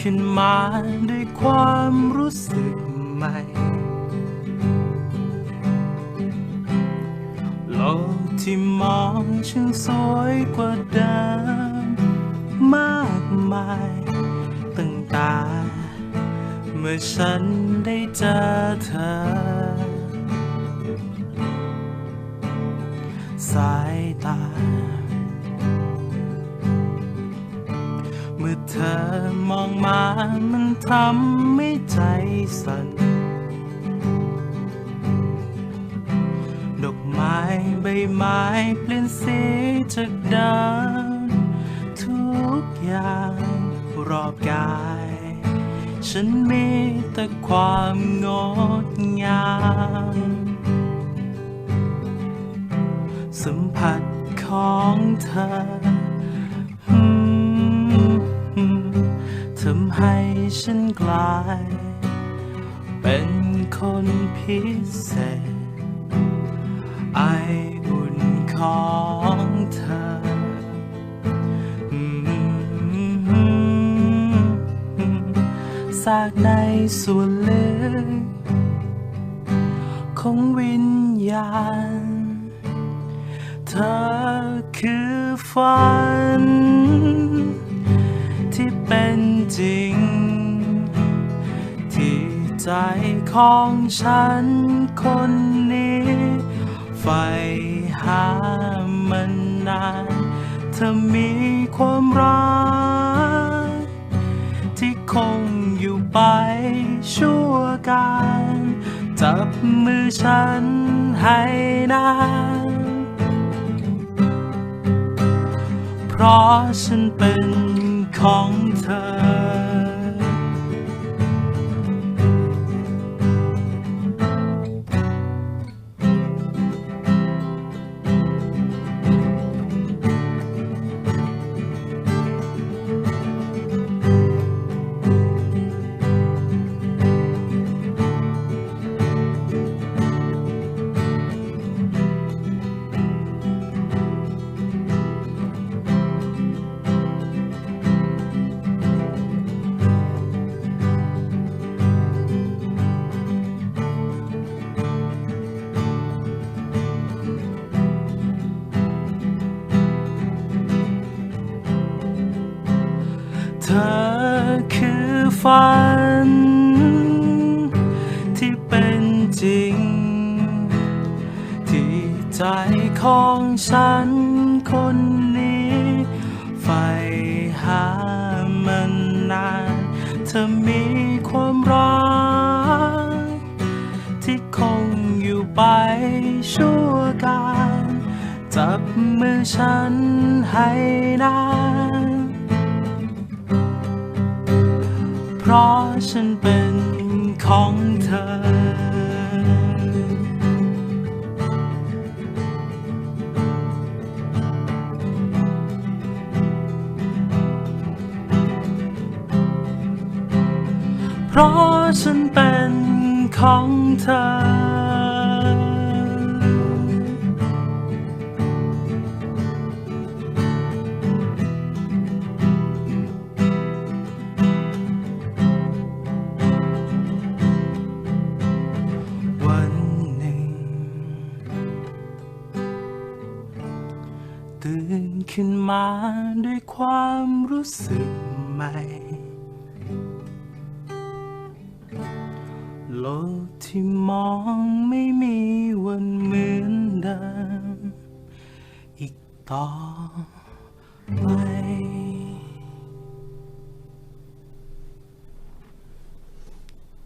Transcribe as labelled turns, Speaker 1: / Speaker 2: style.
Speaker 1: ขึ้นมาด้วยความรู้สึกใหม่ โลกที่มองช่างสวยกว่าเดิมมากมายตั้งแต่เมื่อฉันได้เจอเธอ สาย อเธอมองมามันทำให้ใจสั่น ดอกไม้ใบไม้เปลี่ยนสีจากเดิมทุกอย่างรอบกาย ฉันมีแต่ความงดงามสัมผัสของเธอ ให้ฉันกลาย เป็นคนพิเศษ ไออุ่นของเธออืมซากในส่วนลึกของวิญญาณ เธอคือฝัน ที่เป็นจริง ใจของฉันคนนี้ใฝ่หามันนานเธอมีความรัก ที่คงอยู่ไปชั่วการจับมือฉันให้นานเพราะฉันเป็นของเธอ ธอคือฝัน ที่เป็นจริง ที่ใจของฉันคนนี้ใฝ่หามันนานเธอมีความรัก ที่คงอยู่ไปชั่วการ จับมือฉันให้นาน ราะฉันเป็นของเธอ เพราะฉันเป็นของเธอ ตื่นขึ้นมาด้วยความรู้สึกใหม่ โลกที่มองไม่มีวันเหมือนเดิมอีกต่อไป